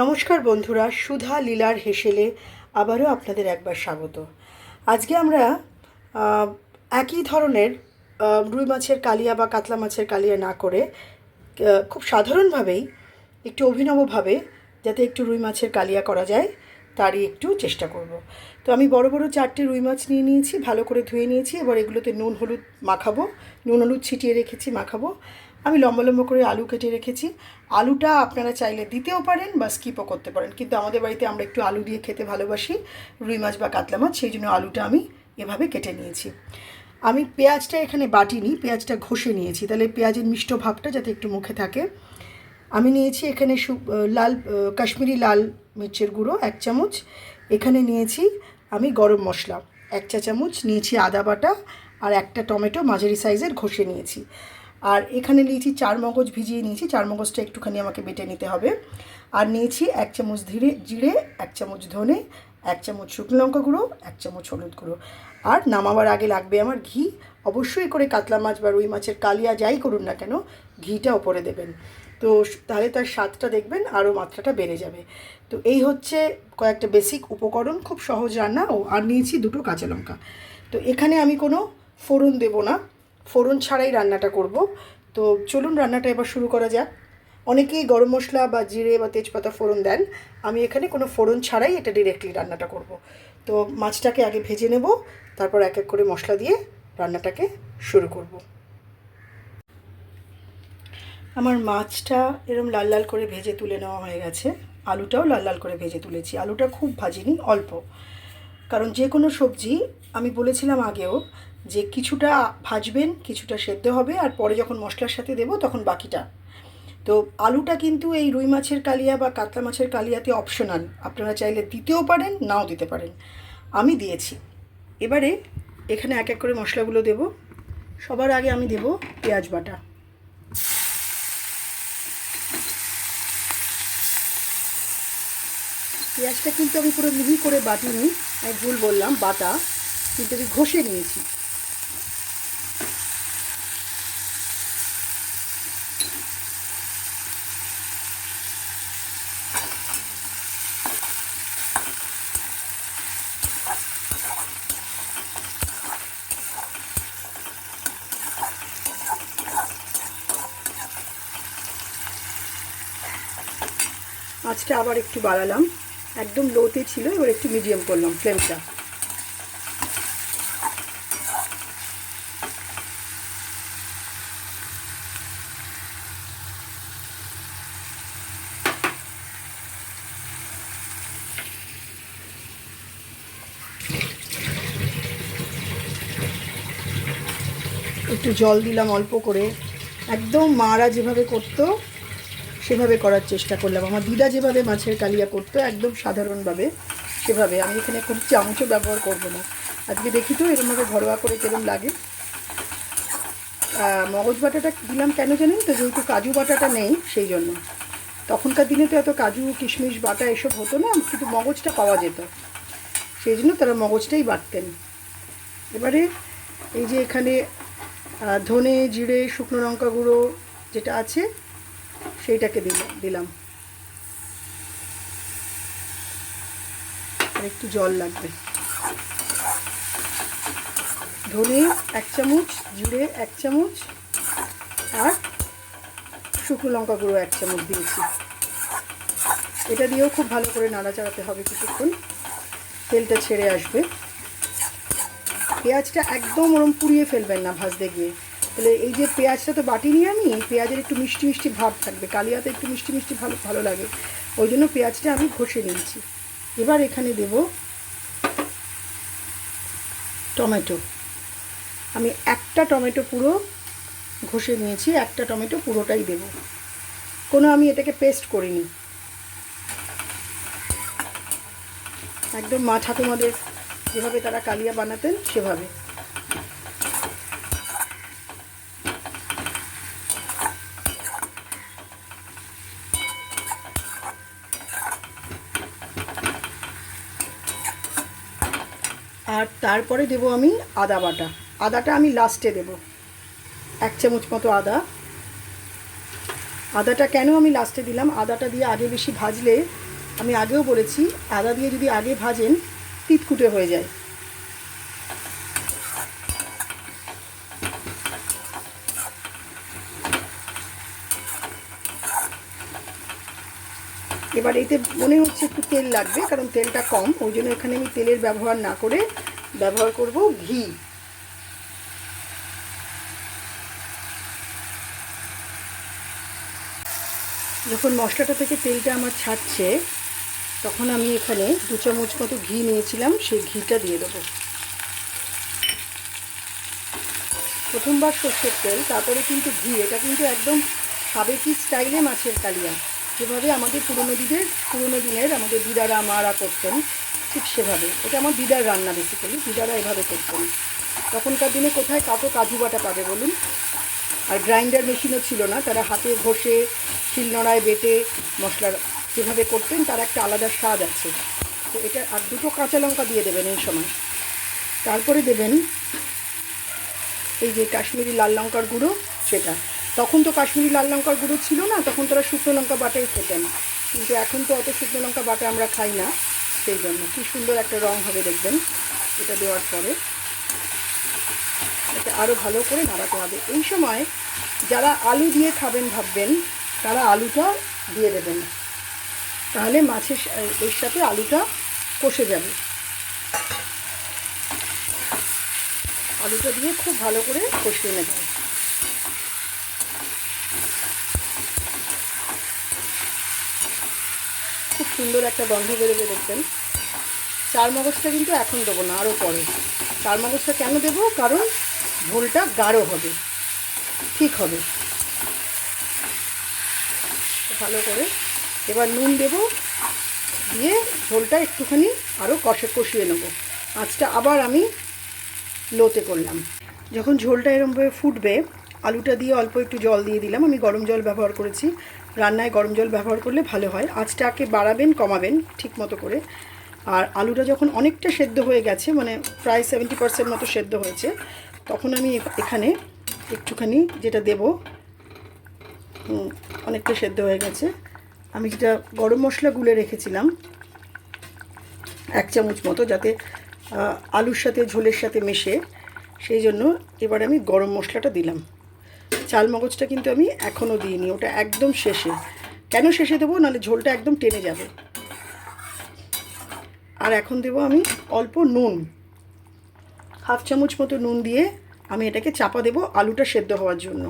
নমস্কার বন্ধুরা, সুধা লীলার হেসেলে আবারও আপনাদের একবার স্বাগত। আজকে আমরা একই ধরনের রুই মাছের কালিয়া বা কাতলা মাছের কালিয়া না করে খুব সাধারণভাবেই একটু অভিনবভাবে যাতে একটু রুই মাছের কালিয়া করা যায়, তারই একটু চেষ্টা করব। তো আমি বড় বড় চারটে রুই মাছ নিয়ে নিয়েছি, ভালো করে ধুয়ে নিয়েছি, এবার এগুলোতে নুন, হলুদ মাখাবো, নুন, হলুদ ছিটিয়ে রেখেছি, মাখাবো। আমি লম্বা লম্বা করে আলু কেটে রেখেছি। আলুটা আপনারা চাইলে দিতেও পারেন বা স্কিপও করতে পারেন। কিন্তু আমাদের বাড়িতে আমরা একটু আলু দিয়ে খেতে ভালোবাসি, রুই মাছ বা কাতলা মাছ, সেই জন্য আলুটা আমি এভাবে কেটে নিয়েছি। আমি পেঁয়াজটা এখানে বাটিনি, পেঁয়াজটা ঘষে নিয়েছি। তাহলে পেঁয়াজের মিষ্ট ভাবটা যাতে একটু মুখে থাকে। আমি নিয়েছি এখানে লাল কাশ্মীরি লাল মির্চের গুঁড়ো, এক চামচ। এখানে নিয়েছি আমি গরম মশলা, এক চা চামচ। নিয়েছি আদা বাটা আর একটা টমেটো, মাঝারি সাইজের ঘষে নিয়েছি। আর এখানে নিয়েছি চার মগজ ভিজিয়ে নিয়েছি, চার মগজটা একটুখানি আমাকে বেটে নিতে হবে। আর নিয়েছি এক চামচ ধীরে জিরে, এক চামচ ধনে, এক চামচ শুকনো লঙ্কা গুঁড়ো, এক চামচ হলুদ গুঁড়ো। আর নামাবার আগে লাগবে আমার ঘি। অবশ্যই করে কাতলা মাছ বা রুই মাছের কালিয়া যাই করুন না কেন, ঘিটা ওপরে দেবেন। তো তাহলে তার স্বাদটা দেখবেন, আরও মাত্রাটা বেড়ে যাবে। তো এই হচ্ছে কয়েকটা বেসিক উপকরণ, খুব সহজ রান্না। ও, আর নিয়েছি দুটো কাঁচা লঙ্কা। তো এখানে আমি কোনো ফোড়ন দেব না। ফোড়ন ছাড়াই রান্নাটা করব। তো চলুন রান্নাটা এবার শুরু করা যাক। অনেকেই গরম মশলা বা জিরে বা তেজপাতা ফোড়ন দেন। আমি এখানে কোনো ফোড়ন ছাড়াই এটা ডিরেক্টলি রান্নাটা করব। তো মাছটাকে আগে ভেজে নেব, তারপর এক এক করে মশলা দিয়ে রান্নাটাকে শুরু করব। আমার মাছটা এরম লাল লাল করে ভেজে তুলে নেওয়া হয়ে গেছে। আলুটাও লাল লাল করে ভেজে তুলেছি। আলুটা খুব ভাজিনি, অল্প। কারণ যে কোনো সবজি, আমি বলেছিলাম আগেও যে কিছুটা ভাজবেন, কিছুটা সেদ্ধ হবে আর পরে যখন মশলার সাথে দেবো তখন বাকিটা। তো আলুটা কিন্তু এই রুই মাছের কালিয়া বা কাতলা মাছের কালিয়াতে অপশনাল আপনারা চাইলে দিতেও পারেন, নাও দিতে পারেন। আমি দিয়েছি। এবারে এখানে এক এক করে মশলাগুলো দেব। সবার আগে আমি দেব পেঁয়াজ বাটা। পেঁয়াজটা কিন্তু আমি পুরো মিহি করে বাটিনি, আমি ভুল বললাম, বাটা। কিন্তু আমি ঘষে নিয়েছি। আজটা আবার একটু বাড়ালাম। একদম লোতে ছিল, এবার একটু মিডিয়াম করলাম ফ্লেমটা একটু জল দিলাম অল্প করে। একদম মারা যেভাবে করতো সেভাবে করার চেষ্টা করলাম। আমার দিদা যেভাবে মাছের কালিয়া করতো, একদম সাধারণভাবে সেভাবে। আমি এখানে কোনো চামচও ব্যবহার করব না। আজকে দেখি তো এরমভাবে ঘরোয়া করে কেরম লাগে। মগজ বাটাটা দিলাম কেন জানেন তো? যেহেতু কাজু বাটাটা নেই, সেই জন্য। তখনকার দিনে তো এত কাজু, কিশমিশ, বাটা এসব হতো না, কিন্তু মগজটা পাওয়া যেত। সেই জন্য তারা মগজটাই বাটতেন। এবারে এই যে এখানে ধনে, জিরে, শুকনো লঙ্কা গুঁড়ো যেটা আছে সেইটাকে দিলাম। একটু জল লাগবে। ধনে এক চামচ, জিরে এক চামচ, আর শুকনো লঙ্কা গুঁড়ো এক চামচ দিয়েছি। এটা দিয়েও খুব ভালো করে নাড়াচাড়াতে হবে কিছুক্ষণ। তেলটা ছেড়ে আসবে। পেঁয়াজটা একদম ওরম পুড়িয়ে ফেলবেন না ভাজতে গিয়ে। তাহলে এই যে পেঁয়াজটা তো বাটিনি আমি এই পেঁয়াজের একটু মিষ্টি মিষ্টি ভাব থাকবে। কালিয়াতে একটু মিষ্টি মিষ্টি ভালো ভালো লাগে। ওই জন্য পেঁয়াজটা আমি ঘষে নিয়েছি। এবার এখানে দেব টমেটো। আমি একটা টমেটো পুরো ঘষে নিয়েছি, একটা টমেটো পুরোটাই দেব। কোনো আমি এটাকে পেস্ট করিনি। একদম মা ঠাকুমাদের যেভাবে তারা কালিয়া বানাতেন, সেভাবে। আর তারপরে দেব আমি আদা বাটা। আদাটা আমি লাস্টে দেব। এক চামচ মতো আদা। আদাটা কেন আমি লাস্টে দিলাম? আদাটা দিয়ে আগে বেশি ভাজলে, আমি আগেও বলেছি, আদা দিয়ে যদি আগে ভাজেন তিতকুটে হয়ে যায়। এবার এতে মনে হচ্ছে একটু তেল লাগবে, কারণ তেলটা কম, ওই জন্য এখানে আমি তেলের ব্যবহার না করে ব্যবহার করব ঘি। যখন মশলাটা থেকে তেলটা আমার ছাড়ছে, তখন আমি এখানে দু চামচ মতো ঘি নিয়েছিলাম, সেই ঘিটা দিয়ে দেবো। প্রথমবার সর্ষের তেল, তারপরে কিন্তু ঘি, এটা কিন্তু একদম সাবেকি স্টাইলে মাছের কালিয়া। যেভাবে আমাদের পুরনো দিদের পুরনো দিনের আমাদের দিদারা, মারা করতেন, ঠিক সেভাবে। এটা আমার দিদার রান্না বেসিক্যালি দিদারা এভাবে করতেন। তখনকার দিনে কোথায় কাটো কাজু বাটা পাবে বলুন? আর গ্রাইন্ডার মেশিনও ছিল না, তারা হাতে ঘষে, শিলনোড়ায় বেটে মশলা যেভাবে করতেন, তার একটা আলাদা স্বাদ আছে। তো এটা আর দুটো কাঁচা লঙ্কা দিয়ে দেবেন এই সময়। তারপরে দেবেন এই যে কাশ্মীরি লাল লঙ্কার গুঁড়ো, সেটা। তখন তো কাশ্মীরি লাল লঙ্কার গুঁড়ো ছিল না, তখন তারা শুকনো লঙ্কা বাটাই খেতেন। কিন্তু এখন তো অত শুকনো লঙ্কা বাটা আমরা খাই না, সেই জন্য। কী সুন্দর একটা রং হবে দেখবেন, এটা দেওয়ার পরে। এটা আরও ভালো করে নাড়াতে হবে। এই সময় যারা আলু দিয়ে খাবেন ভাববেন, তারা আলুটা দিয়ে দেবেন। তাহলে মাছের এর সাথে আলুটা কষে যাবে। আলুটা দিয়ে খুব ভালো করে কষিয়ে নেবেন। সুন্দর একটা গন্ধ বেরোবে, দেখবেন। চার মগজটা কিন্তু এখন দেবো না, আরও পরে। চার মগজটা কেন দেবো? কারণ ঝোলটা গাঢ় হবে, ঠিক হবে। ভালো করে এবার নুন দেবো, দিয়ে ঝোলটা একটুখানি আরও কষে কষিয়ে নেব। আঁচটা আবার আমি লোতে করলাম। যখন ঝোলটা এরমভাবে ফুটবে, আলুটা দিয়ে অল্প একটু জল দিয়ে দিলাম, আমি গরম জল ব্যবহার করেছি। রান্নায় গরম জল ব্যবহার করলে ভালো হয়। আঁচটাকে বাড়াবেন, কমাবেন ঠিক মতো করে। আর আলুটা যখন অনেকটা সেদ্ধ হয়ে গেছে মানে প্রায় সেভেন্টি পার্সেন্ট মতো সেদ্ধ হয়েছে, তখন আমি এখানে একটুখানি যেটা দেব অনেকটা সেদ্ধ হয়ে গেছে। আমি যেটা গরম মশলা গুলে রেখেছিলাম, এক চামচ মতো যাতে আলুর সাথে ঝোলের সাথে মেশে, সেই জন্য এবার আমি গরম মশলাটা দিলাম। চাল মগজটা কিন্তু আমি এখনও দিইনি, ওটা একদম শেষে। কেন শেষে দেবো? নাহলে ঝোলটা একদম টেনে যাবে। আর এখন দেবো আমি অল্প নুন। হাফ চামচ মতো নুন দিয়ে আমি এটাকে চাপা দেবো আলুটা সেদ্ধ হওয়ার জন্য।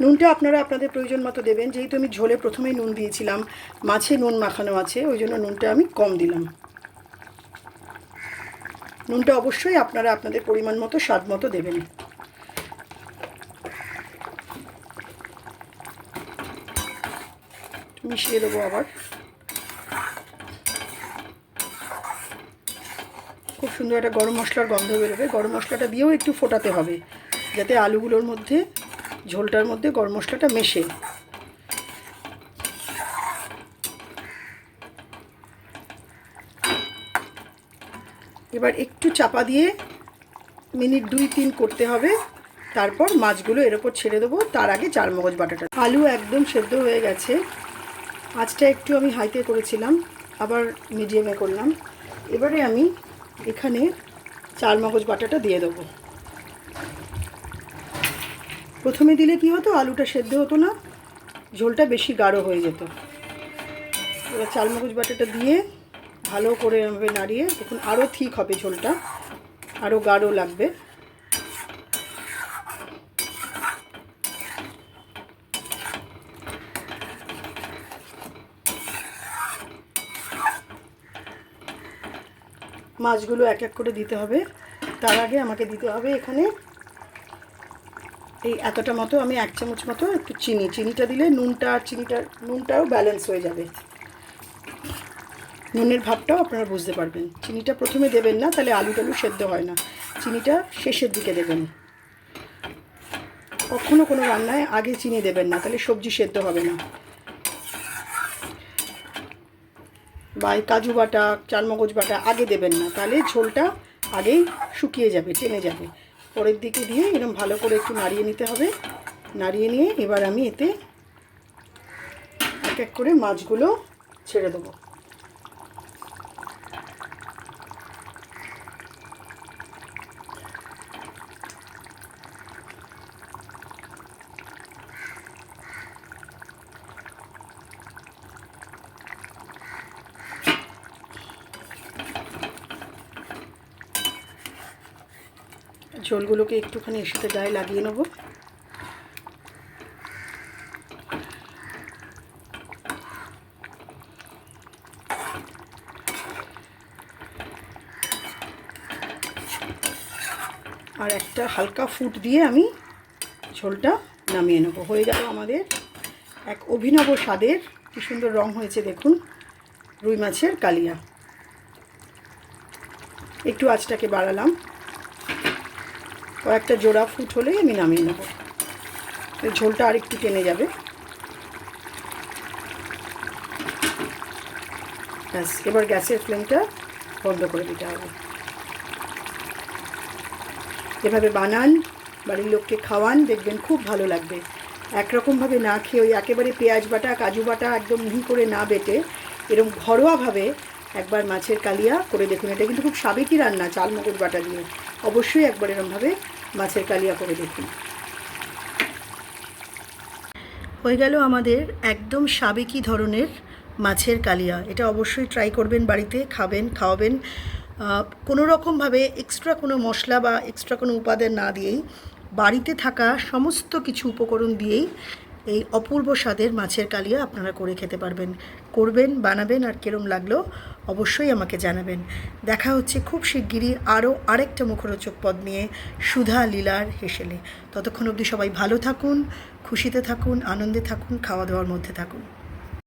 নুনটা আপনারা আপনাদের প্রয়োজন মতো দেবেন। যেহেতু আমি ঝোলে প্রথমেই নুন দিয়েছিলাম, মাছে নুন মাখানো আছে, ওই জন্য নুনটা আমি কম দিলাম। নুনটা অবশ্যই আপনারা আপনাদের পরিমাণ মতো, স্বাদ মতো দেবেন। মিশিয়ে দেবো আবার। খুব সুন্দর একটা গরম মশলার গন্ধ বেরোবে। গরম মশলাটা দিয়েও একটু ফোটাতে হবে, যাতে আলুগুলোর মধ্যে ঝোলটার মধ্যে গরম মশলাটা মেশে। এবার একটু চাপা দিয়ে মিনিট দুই তিন করতে হবে। তারপর মাছগুলো এর ওপর ছেড়ে দেবো। তার আগে চার মগজ বাটাটা। আলু একদম সেদ্ধ হয়ে গেছে। আঁচটা একটু আমি হাইতে করেছিলাম, আবার মিডিয়ামে করলাম। এবারে আমি এখানে চার মগজ বাটাটা দিয়ে দেবো। প্রথমে দিলে কি হতো? আলুটা সেদ্ধ হতো না। ঝোলটা বেশি গাঢ় হয়ে যেত। এবার চালমগজ বাটাটা দিয়ে ভালো করে এভাবে নাড়িয়ে দেখুন আরও ঠিক হবে ঝোলটা। আরও গাঢ় লাগবে। মাছগুলো এক এক করে দিতে হবে। তার আগে আমাকে দিতে হবে এখানে এই এতটা মতো আমি এক চামচ মতো একটু চিনি। চিনিটা দিলে নুনটা আর চিনিটা, নুনটাও ব্যালেন্স হয়ে যাবে। নুনের ভাবটাও আপনারা বুঝতে পারবেন। চিনিটা প্রথমে দেবেন না, তাহলে আলু টালু সেদ্ধ হয় না। চিনিটা শেষের দিকে দেবেন। কখনো কোনো রান্নায় আগে চিনি দেবেন না, তাহলে সবজি সেদ্ধ হবে না। বা এই কাজু বাটা চালমগজ বাটা আগে দেবেন না, তাহলে ঝোলটা আগেই শুকিয়ে যাবে, টেনে যাবে। পরের দিকে দিয়ে এরকম ভালো করে একটু নাড়িয়ে নিতে হবে। নাড়িয়ে নিয়ে এবার আমি এতে এক এক করে মাছগুলো ছেড়ে দেবো। ঝোলগুলোকে একটুখানি এর সাথে গায়ে লাগিয়ে নেব। আর একটা হালকা ফুট দিয়ে আমি ঝোলটা নামিয়ে নেব। হয়ে গেল আমাদের এক অভিনব স্বাদের। কী সুন্দর রং হয়েছে দেখুন, রুই মাছের কালিয়া। একটু আঁচটাকে বাড়ালাম। কয়েকটা জোড়া ফুট হলেই আমি নামিয়ে নেব। এই ঝোলটা আর একটু টেনে যাবে। ব্যাস, এবার গ্যাসের ফ্লেমটা বন্ধ করে দিতে হবে। এভাবে বানান, বাড়ির লোককে খাওয়ান, দেখবেন খুব ভালো লাগবে। একরকমভাবে না খেয়ে ওই একেবারে পেঁয়াজ বাটা, কাজু বাটা একদম মিহি করে না বেটে এরকম ঘরোয়াভাবে একবার মাছের কালিয়া করে দেখুন। এটা কিন্তু খুব সাবেকি রান্না, চাল চালমগজ বাটা দিয়ে। অবশ্যই একবার এরমভাবে মাছের কালিয়া করে দেখুন। হয়ে গেল আমাদের একদম সাবেকি ধরনের মাছের কালিয়া। এটা অবশ্যই ট্রাই করবেন বাড়িতে, খাবেন, খাওয়াবেন। কোনো রকমভাবে এক্সট্রা কোনো মশলা বা এক্সট্রা কোনো উপাদান না দিয়েই বাড়িতে থাকা সমস্ত কিছু উপকরণ দিয়েই এই অপূর্ব স্বাদের মাছের কালিয়া আপনারা করে খেতে পারবেন। করবেন, বানাবেন আর কিরম লাগল অবশ্যই আমাকে জানাবেন। দেখা হচ্ছে খুব শিগগিরই আরও আরেকটা মুখরোচক পদ নিয়ে সুধা লীলার হেসেলে। ততক্ষণ অবধি সবাই ভালো থাকুন, খুশিতে থাকুন, আনন্দে থাকুন খাওয়া দাওয়ার মধ্যে থাকুন।